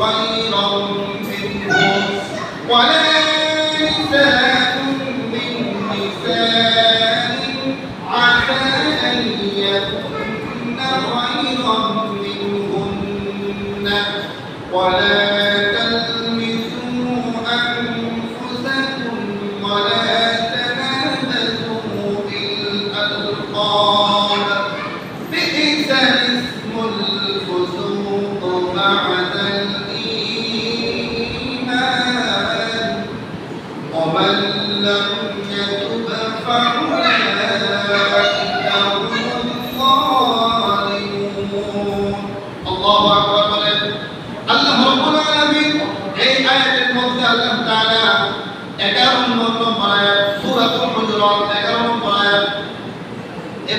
خيرا منهم ولا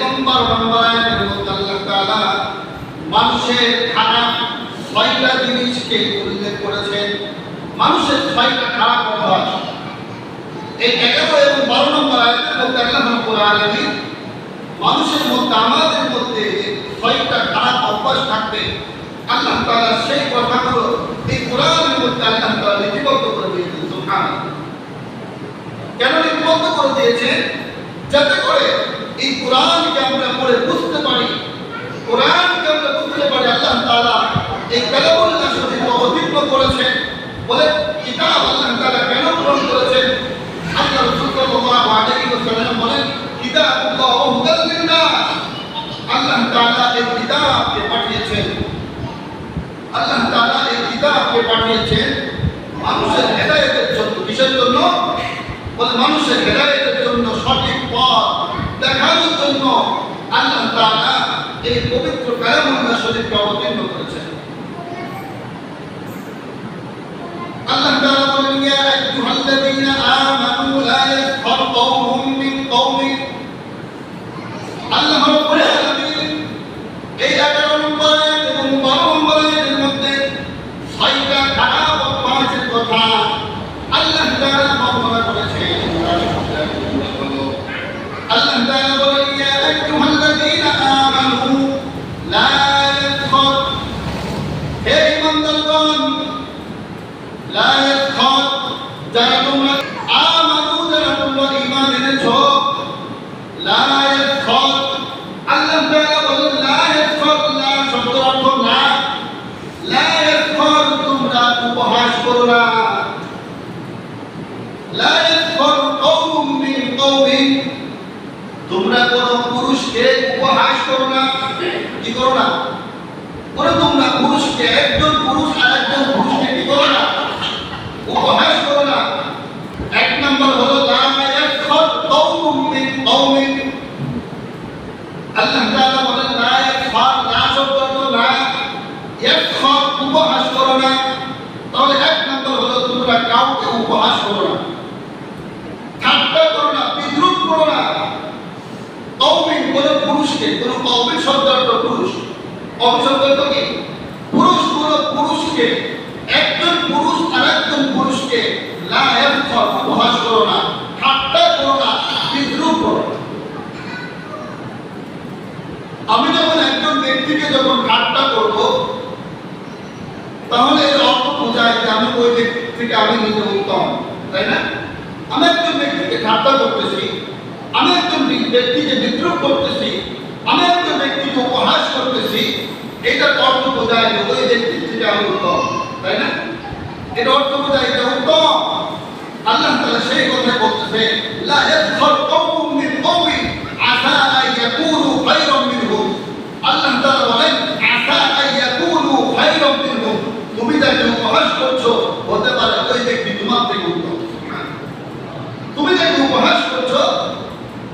এবং 12 নম্বর আয়াতের মধ্যে আল্লাহ তাআলা মানুষের খারাপ ছয়টা জিনিসকে উল্লেখ করেছেন। মানুষের ছয়টা খারাপ অভ্যাস। এই এগারো এবং বারো নম্বর আয়াতের মধ্যে আল্লাহ মানুষের মধ্যে, আমাদের মধ্যে ছয়টা খারাপ অভ্যাস থাকবে, আল্লাহ তাআলা সেই কথাগুলো এই কোরআনের মধ্যে আল্লাহ তাআলা লিপিবদ্ধ করে দিয়েছেন কেন লিপিবদ্ধ করে দিয়েছেন? যাতে করে এই কোরআনকে আমরা পড়ে বুঝতে পারি কোরআনকে আমরা বুঝতে পারি আল্লাহ তাআলা এই কালামুল্লাহ শরীফ অবতীর্ণ করেছেন বলে কিতাব আল্লাহ তাআলা কেন গ্রহণ করেছেন আল্লাহ রাসূল সাল্লাল্লাহু আলাইহি ওয়াসাল্লাম বলেন কিতাবুল্লাহ ওয়া হুদাল লিন্নাস আল্লাহ তাআলা এই কিতাবকে পাঠিয়েছেন। সঠিক পথ দেখানোর জন্য বলেন আমানু লা ইয়াসখার কওমুম মিন কওমিন আল্লাহ রাব্বুল আলামিন এই 11 নম্বর আয়াত এবং 12 নম্বর আয়াতের মধ্যে ছয়টা খারাপ অভ্যাসের কথা আল্লাহ তাআলা বর্ণনা করেছেন আল্লাহ তাআলা বলেন ইয়া আইয়ুহাল্লাযীনা আমানু লা ইয়াসখার হে ঈমানদারগণ লা ইয়াসখার যারা তোমরা আমানু যারা তোমরা ঈমান এনেছো লা ইয়াসখার আল্লাহ তাআলা বলেন লা ইয়াসখার লা শব্দের অর্থ না লা ইয়াসখার তোমরা উপহাস করো না লা ইয়াসখার কওম মিন কওমিন তোমরা কোন পুরুষকে উপহাস করো না কি করো না করে তোমরা পুরুষকে, একজন পুরুষ আর একজন পুরুষকে কি করো না উপহাস করো না এক নম্বর হলো আল্লাহ উপহাস করো না তাহলে এক নম্বর হলো, তোমরা কাউকে উপহাস করো না ঠাট্টা করো না বিদ্রুপ করো না কওমিন কোন পুরুষকে, কোন কওমের পুরুষ। কওম কি? পুরুষ কোন পুরুষকে, একজন পুরুষ আর একজন পুরুষকে উপহাস করো না, ঠাট্টা করো না, বিদ্রুপ আমি যখন একজন ব্যক্তিকে যখন ঠাট্টা করব, তাহলে এর অর্থ বোঝায় যে আমি ওই ব্যক্তি থেকে আমি নিজে উত্তম, তাই না? আমি একজন ব্যক্তিকে ঠাট্টা করতেছি, আমি একজন ব্যক্তিকে বিদ্রুপ করতেছি আমি একটা ব্যক্তিকে উপহাস করতেছি এটার অর্থ বোঝায় যে ওই ব্যক্তির আমি উত্তম, তাই না? এটা অর্থ বোঝায় এটা উত্তম। আল্লাহ তাহলে সেই কথা বলতেছে লা ইয়াসখার কওমুম মিন কওমিন আসা আন ইয়াকুনু খায়রাম মিনহুম আল্লাহ তাআলা বলেন আসা আন ইয়াকুনু খায়রাম মিনহুম তুমি যাকে উপহাস করছ হতে পারে ওই ব্যক্তি তোমার থেকে উত্তম তুমি যাকে উপহাস করছ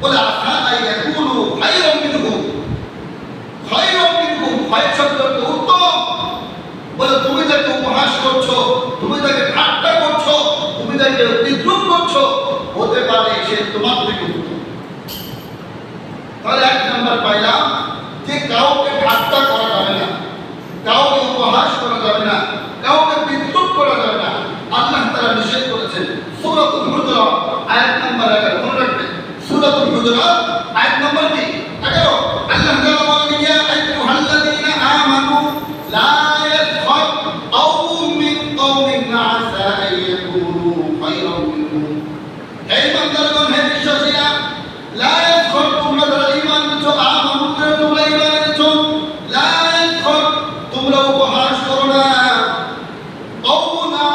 বলে আসা আন ইয়াকুনু খায়রাম মিনহুম খায়রাম মিনহুম খায়র শব্দ অর্থ উত্তম বলে তুমি যাকে করছ তুমি তাকে ঠাট্টা করছ তুমি তাকে বিদ্রুপ করছ হতে পারে সে তোমার থেকে উত্তম তাহলে এক নাম্বার পাইলাম যে কাউকে ঠাট্টা করা যাবে না কাউকে উপহাস করা যাবে না কাউকে বিদ্রুপ করা যাবে না আল্লাহ তারা নিষেধ করেছেন সূরাতুল হুজুরাত আয়াত নাম্বার 11 মনে রাখবেন সূরাতুল হুজুরাত আয়াত নাম্বার কি 11 আল্লাহ তাআলা বলেন ইয়া আইয়ুহাল্লাযীনা আমানু লা ইয়াসখার কওমুম মিন কওমিন আসা আন ইয়াকুনু খায়রান মিনহুম হে বান্দাগণ হে বিশ্বাসীরা লা ইয়াসখার তোমরা যারা ঈমান এনেছো আমানু করে তোমরা ঈমান এনেছো লা ইয়াসখার তোমরা উপহাস করো না কওমুনা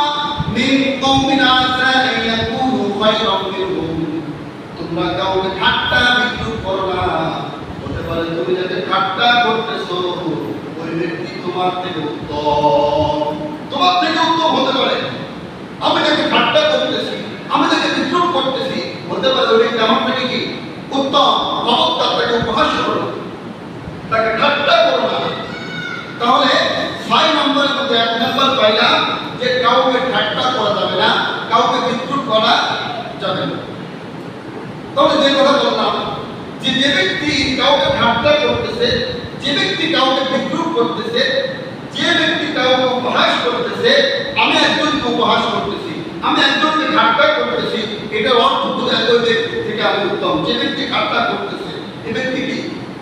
মিন কওমিন আসা আন ইয়াকুনু খায়রান মিনহুম তোমরা কাউকে ঠাট্টা বিদ্রুপ করো না হতে পারে তুমি যাকে ঠাট্টা করতেছো ওই ব্যক্তি তোমার থেকে উত্তম। তোমার থেকে উত্তম হতে পারে। আমি তাকে ঠাট্টা করতেছি, আমি তাকে বিদ্রুপ করতেছি, হতে পারে ওই আমার থেকে কি উত্তম? মহত্তার তাকে উপহাস করো তাকে ঠাট্টা করো না। তাহলে ছয় নম্বরের মধ্যে এক নম্বর পাইলাম যে কাউকে ঠাট্টা করা যাবে না, কাউকে বিদ্রুপ করা যাবে না। তাহলে যে কথা বললাম, যে যে ব্যক্তি কাউকে ঠাট্টা করতেছে যে ব্যক্তি কাউকে বিদ্রুপ করতেছে, যে ব্যক্তি কাউকে উপহাস করতেছে, আমি একজনকে উপহাস করতেছি, আমি একজনকে ঠাট্টা করতেছি, এটার অর্থ বোঝায় ওই থেকে আমি উত্তম। যে ব্যক্তি ঠাট্টা করতেছে এই ব্যক্তি কি?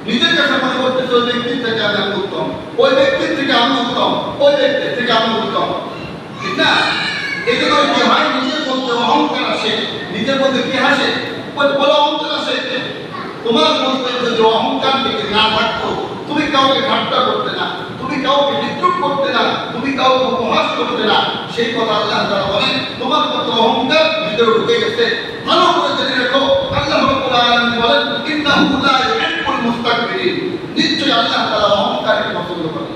নিজের কাছে মনে করতেছে ওই ব্যক্তির থেকে আমি উত্তম। ওই ব্যক্তির থেকে আমি উত্তম। ওই ব্যক্তির থেকে আমি উত্তম। ঠিক না? করে কি হয়? নিজের মধ্যে অহংকার আসে। নিজের মধ্যে কি আসে? বলে অহংকার আসে তোমার মধ্যে যদি অহংকার থেকে না থাকতো কাউকে ঠাট্টা করতে না, তুমি কাউকে বিদ্রুপ করতে না, তুমি কাউকে উপহাস করতে না, সেই কথা আল্লাহ তাআলা বলেন, তোমার মধ্যে অহংকার ভিতরে ঢুকে গেছে। ভালো করে জেনে রাখো, আল্লাহ বলেন, ইন্নাহু নিশ্চয়ই আল্লাহ তাআলা অহংকারকে পছন্দ করেন।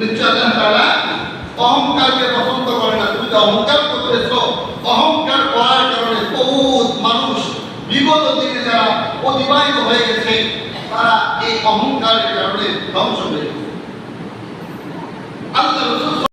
নিশ্চয় আল্লাহ তাআলা অহংকারকে পছন্দ করে না। তুমি অহংকার করতেছো, অহংকার করার কারণে বহুত মানুষ বিগত দিনে যারা অতিবাহিত হয়ে গেছে তারা এই অহংকারের কারণে ধ্বংস হয়ে আল্লাহ রসুল